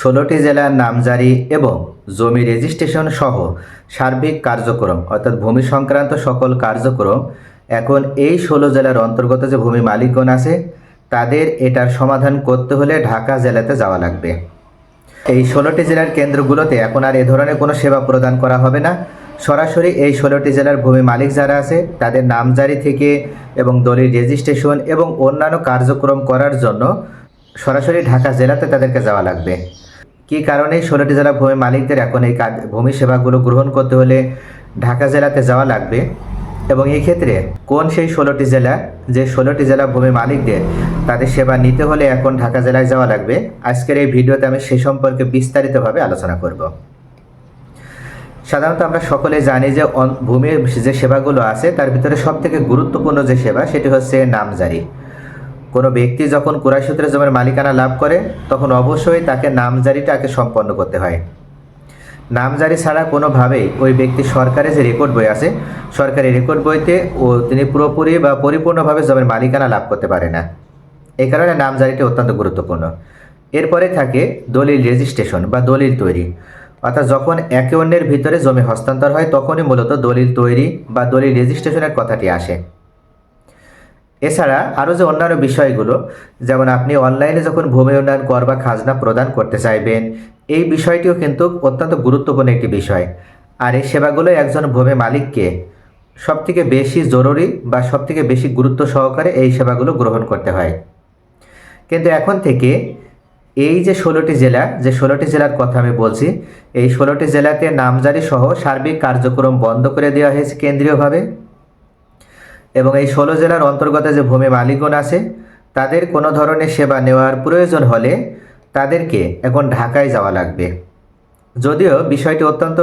ষোলোটি জেলার নামজারি এবং জমি রেজিস্ট্রেশন সহ সার্বিক কার্যক্রম, অর্থাৎ ভূমি সংক্রান্ত সকল কার্যক্রম, এখন এই ষোলো জেলার অন্তর্গত যে ভূমি মালিকগণ আছে, তাদের এটার সমাধান করতে হলে ঢাকা জেলাতে যাওয়া লাগবে। এই ষোলোটি জেলার কেন্দ্রগুলোতে এখন আর এ ধরনের কোনো সেবা প্রদান করা হবে না। সরাসরি এই ষোলোটি জেলার ভূমি মালিক যারা আছে, তাদের নামজারি থেকে এবং দলিল রেজিস্ট্রেশন এবং অন্যান্য কার্যক্রম করার জন্য সরাসরি ঢাকা জেলাতে তাদেরকে যাওয়া লাগবে। কী কারণে ষোলোটি জেলা ভূমি মালিকদের এখন এই কাজ, ভূমি সেবাগুলো গ্রহণ করতে হলে ঢাকা জেলাতে যাওয়া লাগবে? এবং এই ক্ষেত্রে কোন সেই ষোলোটি জেলা, যে ষোলোটি জেলা ভূমি মালিকদের তাদের সেবা নিতে হলে এখন ঢাকা জেলায় যাওয়া লাগবে? আজকের এই ভিডিওতে আমি সে সম্পর্কে বিস্তারিতভাবে আলোচনা করব। সাধারণত আমরা সকলে জানি যে ভূমির যে সেবাগুলো আছে, তার ভিতরে সবথেকে গুরুত্বপূর্ণ যে সেবা, সেটি হচ্ছে নামজারি। কোনো ব্যক্তি যখন কুরাইসূত্রে জমির মালিকানা লাভ করে, তখন অবশ্যই তাকে নামজারিটাকে সম্পন্ন করতে হয়। নামজারি ছাড়া কোনোভাবেই ওই ব্যক্তি সরকারি যে রেকর্ড বই আছে, সরকারি রেকর্ড বইতে ও তিনি পুরোপুরি বা পরিপূর্ণভাবে জমির মালিকানা লাভ করতে পারে না। এই কারণে নামজারিটি অত্যন্ত গুরুত্বপূর্ণ। এরপরে থাকে দলিল রেজিস্ট্রেশন বা দলিল তৈরি। অর্থাৎ যখন একে অন্যের ভিতরে জমি হস্তান্তর হয়, তখনই মূলত দলিল তৈরি বা দলিল রেজিস্ট্রেশনের কথাটি আসে। এছাড়া আরও যে অন্যান্য বিষয়গুলো, যেমন আপনি অনলাইনে যখন ভূমি উন্নয়ন কর বা খাজনা প্রদান করতে চাইবেন, এই বিষয়টিও কিন্তু অত্যন্ত গুরুত্বপূর্ণ একটি বিষয়। আর এই সেবাগুলো একজন ভূমি মালিককে সবথেকে বেশি জরুরি বা সবথেকে বেশি গুরুত্ব সহকারে এই সেবাগুলো গ্রহণ করতে হয়। কিন্তু এখন থেকে এই যে ষোলোটি জেলা, যে ষোলোটি জেলার কথা আমি বলছি, এই ষোলোটি জেলাতে নামজারি সহ সার্বিক কার্যক্রম বন্ধ করে দেওয়া হয়েছে কেন্দ্রীয়ভাবে। এবং এই ষোলো জেলার অন্তর্গত যে ভূমি মালিকগণ আছে, তাদের কোনো ধরনের সেবা নেওয়ার প্রয়োজন হলে তাদেরকে এখন ঢাকায় যাওয়া লাগবে। যদিও বিষয়টি অত্যন্ত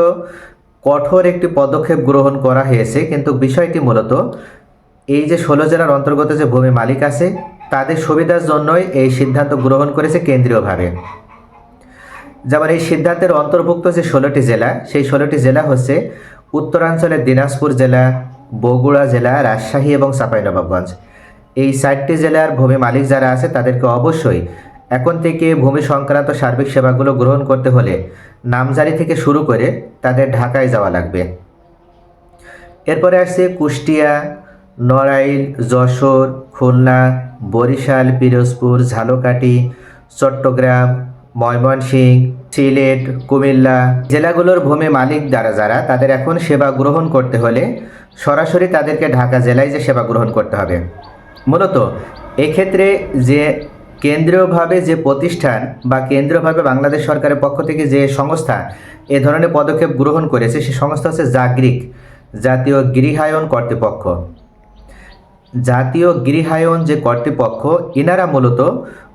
কঠোর একটি পদক্ষেপ গ্রহণ করা হয়েছে, কিন্তু বিষয়টি মূলত এই যে ষোলো জেলার অন্তর্গত যে ভূমি মালিক আছে, তাদের সুবিধার জন্যই এই সিদ্ধান্ত গ্রহণ করেছে কেন্দ্রীয়ভাবে। যেমন এই সিদ্ধান্তের অন্তর্ভুক্ত যে ষোলোটি জেলা, সেই ষোলোটি জেলা হচ্ছে উত্তরাঞ্চলের দিনাজপুর জেলা বগুড়া জেলা, রাজশাহী এবং চাঁপাইনবাবগঞ্জ এই চারটি জেলার ভূমি মালিক যারা আছে, তাদেরকে অবশ্যই এখন থেকে ভূমি সংক্রান্ত সার্বিক সেবাগুলো গ্রহণ করতে হলে নামজারি থেকে শুরু করে তাদের ঢাকায় যাওয়া লাগবে। এরপরে আসছে কুষ্টিয়া, নড়াইল, যশোর, খুলনা, বরিশাল, পিরোজপুর, ঝালকাঠি, চট্টগ্রাম, ময়মনসিংহ সিলেট, কুমিল্লা জেলাগুলোর ভূমি মালিক দ্বারা যারা, তাদের এখন সেবা গ্রহণ করতে হলে সরাসরি তাদেরকে ঢাকা জেলায় যে সেবা গ্রহণ করতে হবে। মূলত এক্ষেত্রে যে কেন্দ্রীয়ভাবে যে প্রতিষ্ঠান বা কেন্দ্রীয়ভাবে বাংলাদেশ সরকারের পক্ষ থেকে যে সংস্থা এ ধরনের পদক্ষেপ গ্রহণ করেছে, সে সংস্থা হচ্ছে জাগরিক, জাতীয় গৃহায়ন কর্তৃপক্ষ। জাতীয় গৃহায়ন যে কর্তৃপক্ষ, ইনারা মূলত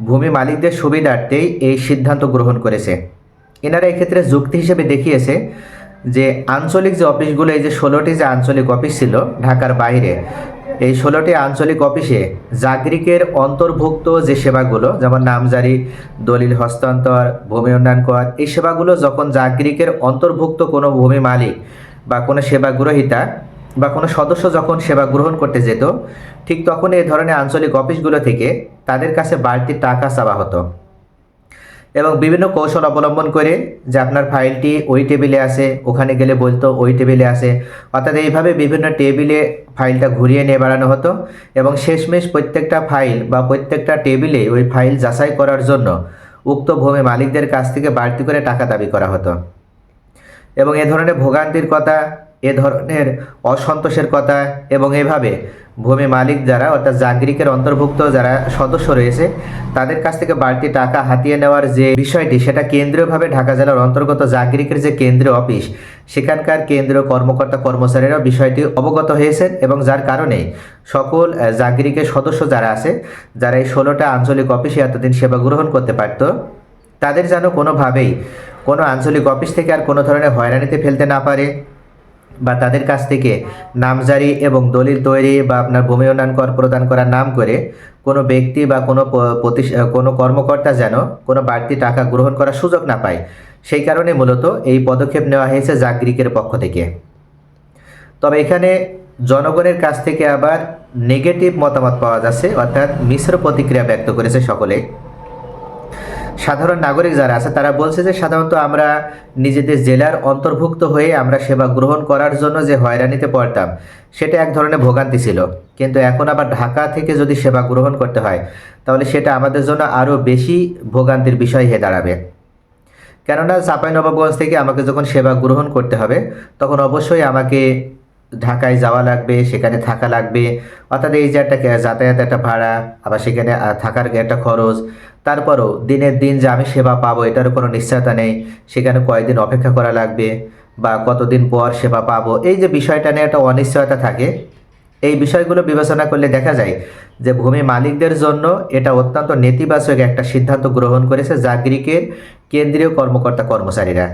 ভূমি মালিকদের সুবিধার্থেই এই সিদ্ধান্ত গ্রহণ করেছে। এনারা এক্ষেত্রে যুক্তি হিসেবে দেখিয়েছে যে আঞ্চলিক যে অফিসগুলো, এই যে ষোলোটি যে আঞ্চলিক অফিস ছিল ঢাকার বাইরে, এই ষোলোটি আঞ্চলিক অফিসে জাগরিকের অন্তর্ভুক্ত যে সেবাগুলো, যেমন নামজারি, দলিল হস্তান্তর, ভূমি উন্নয়ন কর, এই সেবাগুলো যখন জাগরিকের অন্তর্ভুক্ত কোনো ভূমি মালিক বা কোনো সেবা গ্রহীতা বা কোনো সদস্য যখন সেবা গ্রহণ করতে যেত, ঠিক তখন এই ধরনের আঞ্চলিক অফিসগুলো থেকে তাদের কাছে বাড়তি টাকা চাওয়া হতো। এবং বিভিন্ন কৌশল অবলম্বন করে যে আপনার ফাইলটি ওই টেবিলে আসে ওখানে গেলে বলতো ওই টেবিলে আসে অর্থাৎ এইভাবে বিভিন্ন টেবিলে ফাইলটা ঘুরিয়ে নিয়ে বেড়ানো হতো এবং শেষমেশ প্রত্যেকটা ফাইল বা প্রত্যেকটা টেবিলে ওই ফাইল যাচাই করার জন্য উক্ত ভূমি মালিকদের কাছ থেকে বাড়তি করে টাকা দাবি করা হতো। এবং এ ধরনের ভোগান্তির কথা এ ধরনের অসন্তোষের কথা এবং এভাবে ভূমি মালিক যারা, অর্থাৎ জাগরিকের অন্তর্ভুক্ত যারা সদস্য রয়েছে, তাদের কাছ থেকে বাড়তি টাকা হাতিয়ে নেওয়ার যে বিষয়টি, সেটা কেন্দ্রীয়ভাবে ঢাকা জেলার অন্তর্গত জাগরিকের যে কেন্দ্রীয় অফিস, সেখানকার কেন্দ্রীয় কর্মকর্তা কর্মচারীরা বিষয়টি অবগত হয়েছেন এবং যার কারণে সকল জাগরিকের সদস্য যারা আছে, যারা এই ষোলোটা আঞ্চলিক অফিসে এতদিন সেবা গ্রহণ করতে পারতো, তাদের যেন কোনোভাবেই কোনো আঞ্চলিক অফিস থেকে আর কোনো ধরনের হয়রানিতে ফেলতে না পারে। বা তাদের কাছ থেকে নামজারি এবং দলিল তৈরি বা আপনার ভূমি উন্নয়ন কর প্রদান করার নাম করে কোনো ব্যক্তি বা কোনো কোনো কর্মকর্তা যেন কোনো বাড়তি টাকা গ্রহণ করার সুযোগ না পায়। সেই কারণে মূলত এই পদক্ষেপ নেওয়া হয়েছে জাগরিকের পক্ষ থেকে। তবে এখানে জনগণের কাছ থেকে আবার নেগেটিভ মতামত পাওয়া যাচ্ছে, অর্থাৎ মিশ্র প্রতিক্রিয়া ব্যক্ত করেছে সকলে। সাধারণ নাগরিক যারা আছে, তারা বলছে যে সাধারণত আমরা নিজেদের জেলার অন্তর্ভুক্ত হয়ে আমরা সেবা গ্রহণ করার জন্য যে হয়রানিতে পড়তাম, সেটা এক ধরনের ভোগান্তি ছিল। কিন্তু এখন আবার ঢাকা থেকে যদি সেবা গ্রহণ করতে হয়, তাহলে সেটা আমাদের জন্য আরও বেশি ভোগান্তির বিষয় হয়ে দাঁড়াবে। কেননা চাঁপাইনবাবগঞ্জ থেকে আমাকে যখন সেবা গ্রহণ করতে হবে, তখন অবশ্যই আমাকে ঢাকায় যাওয়া লাগবে, সেখানে থাকা লাগবে। অর্থাৎ এই যে একটা যাতায়াত একটা ভাড়া, আবার সেখানে থাকার একটা খরচ। তারপরও দিনের দিন যে আমি সেবা পাবো, এটারও কোনো নিশ্চয়তা নেই। সেখানে কয়েকদিন অপেক্ষা করা লাগবে বা কতদিন পর সেবা পাবো? এই যে বিষয়টা নিয়ে একটা অনিশ্চয়তা থাকে। এই বিষয়গুলো বিবেচনা করলে দেখা যায় যে ভূমি মালিকদের জন্য এটা অত্যন্ত নেতিবাচক একটা সিদ্ধান্ত গ্রহণ করেছে জাগরিকের কেন্দ্রীয় কর্মকর্তা কর্মচারীরা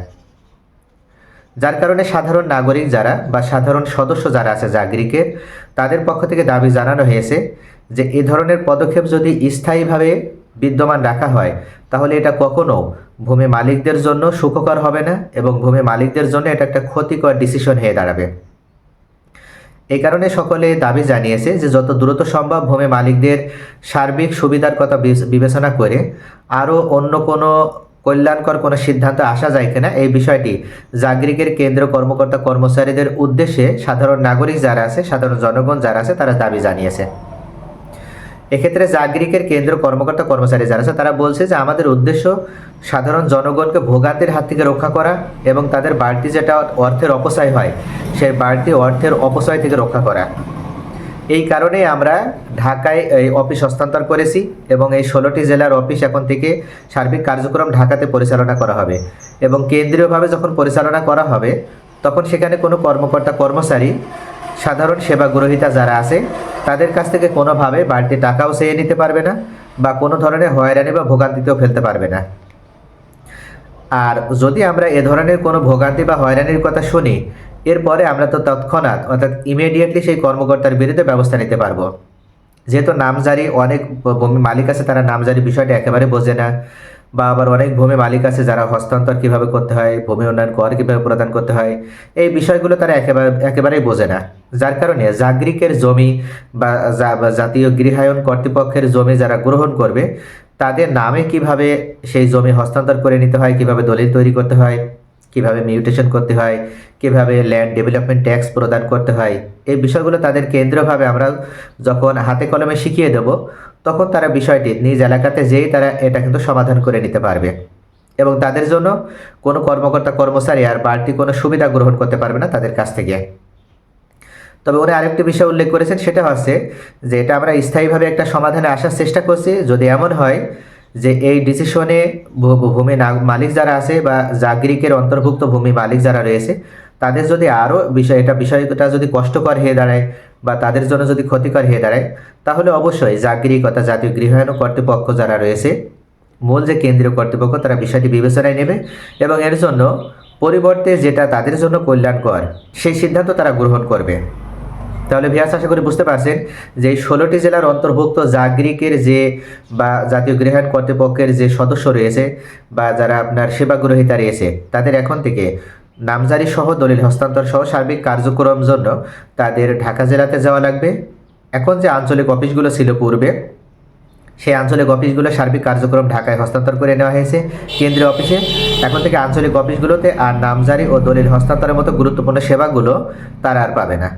যার কারণে সাধারণ নাগরিক যারা বা সাধারণ সদস্য যারা আছে জাগরিকের, তাদের পক্ষ থেকে দাবি জানানো হয়েছে যে এ ধরনের পদক্ষেপ যদি স্থায়ীভাবে বিদ্যমান রাখা হয়, তাহলে এটা কখনো ভূমি মালিকদের জন্য সুখকর হবে না এবং ভূমি মালিকদের জন্য এটা একটা ক্ষতিকর ডিসিশন হয়ে দাঁড়াবে। এই কারণে সকলে দাবি জানিয়েছে যে যত দ্রুত সম্ভব ভূমি মালিকদের সার্বিক সুবিধার কথা বিবেচনা করে আরও অন্য কোনো কল্যাণকর কোনো সিদ্ধান্ত আসা যায় কিনা? এই বিষয়টি জাগরিকের কেন্দ্র কর্মকর্তা কর্মচারীদের উদ্দেশ্যে সাধারণ নাগরিক যারা আছে, সাধারণ জনগণ যারা আছে, তারা দাবি জানিয়েছে। এক্ষেত্রে জাগরিকের কেন্দ্র কর্মকর্তা কর্মচারী যারা আছে, তারা বলছে যে আমাদের উদ্দেশ্য সাধারণ জনগণকে ভোগান্তির হাত থেকে রক্ষা করা এবং তাদের বাড়তি যেটা অর্থের অপচয় হয়, সেই বাড়তি অর্থের অপচয় থেকে রক্ষা করা। এই কারণে আমরা ঢাকায় এই অফিস হস্তান্তর করেছি এবং এই ষোলোটি জেলার অফিস এখন থেকে সার্বিক কার্যক্রম ঢাকাতে পরিচালনা করা হবে এবং কেন্দ্রীয়ভাবে যখন পরিচালনা করা হবে, তখন সেখানে কোনো কর্মকর্তা, কর্মচারী, সাধারণ সেবা গ্রহীতা যারা আছে, তাদের কাছ থেকে কোনোভাবে বাড়তি টাকাও চেয়ে নিতে পারবে না বা কোনো ধরনের হয়রানি বা ভোগান্তিতেও ফেলতে পারবে না। আর যদি আমরা এ ধরনের কোনো ভোগান্তি বা হয়রানির কথা শুনি এরপরে আমরা তো তৎক্ষণাৎ, অর্থাৎ ইমিডিয়েটলি সেই কর্মকর্তার বিরুদ্ধে ব্যবস্থা নিতে পারব। যেহেতু নামজারি অনেক ভূমি মালিক আছে, তারা নামজারি বিষয়টা একেবারে বোঝে না, বা আবার অনেক ভূমি মালিক আছে যারা হস্তান্তর কীভাবে করতে হয়, ভূমি উন্নয়ন কর কীভাবে প্রদান করতে হয়, এই বিষয়গুলো তারা একেবারে, একেবারেই বোঝে না। যার কারণে জাগরিকের জমি বা জাতীয় গৃহায়ন কর্তৃপক্ষের জমি যারা গ্রহণ করবে, তাদের নামে কীভাবে সেই জমি হস্তান্তর করে নিতে হয়, কীভাবে দলিল তৈরি করতে হয় কীভাবে মিউটেশন করতে হয়, কীভাবে ল্যান্ড ডেভেলপমেন্ট ট্যাক্স প্রদান করতে হয়, এই বিষয়গুলো তাদের কেন্দ্রভাবে আমরা যখন হাতে কলমে শিখিয়ে দেব, তখন তারা বিষয়টি নিজ এলাকাতে যেই তারা এটা কিন্তু সমাধান করে নিতে পারবে। এবং তাদের জন্য কোনো কর্মকর্তা, কর্মচারী আর বাড়তি কোনো সুবিধা গ্রহণ করতে পারবে না তাদের কাছ থেকে। তবে উনি আরেকটি বিষয় উল্লেখ করেছেন, সেটা হচ্ছে যে এটা আমরা স্থায়ীভাবে একটা সমাধানে আসার চেষ্টা করছি। যদি এমন হয় যে এই ডিসিশনে ভূমি মালিক যারা আছে বা জাগরিকের অন্তর্ভুক্ত ভূমি মালিক যারা রয়েছে, তাদের যদি আরও বিষয়, এটা বিষয়টা যদি কষ্টকর হয়ে দাঁড়ায় বা তাদের জন্য যদি ক্ষতিকর হয়ে দাঁড়ায়, তাহলে অবশ্যই জাগরিক অর্থাৎ জাতীয় গৃহায়ন কর্তৃপক্ষ যারা রয়েছে, মূল যে কেন্দ্রীয় কর্তৃপক্ষ, তারা বিষয়টি বিবেচনায় নেবে এবং এর জন্য পরিবর্তে যেটা তাদের জন্য কল্যাণকর, সেই সিদ্ধান্ত তারা গ্রহণ করবে। তাহলে ভিয়াস আশা করি বুঝতে পারছেন যে এই ষোলোটি জেলার অন্তর্ভুক্ত জাগরিকের যে বা জাতীয় গৃহায়ণ কর্তৃপক্ষের যে সদস্য রয়েছে বা যারা আপনার সেবা গ্রহীতা রয়েছে, তাদের এখন থেকে নামজারি সহ দলিল হস্তান্তর সহ সার্বিক কার্যক্রম জন্য তাদের ঢাকা জেলাতে যাওয়া লাগবে। এখন যে আঞ্চলিক অফিসগুলো ছিল পূর্বে, সেই আঞ্চলিক অফিসগুলো সার্বিক কার্যক্রম ঢাকায় হস্তান্তর করে নেওয়া হয়েছে কেন্দ্রীয় অফিসে। এখন থেকে আঞ্চলিক অফিসগুলোতে আর নামজারি ও দলিল হস্তান্তরের মতো গুরুত্বপূর্ণ সেবাগুলো তারা আর পাবে না।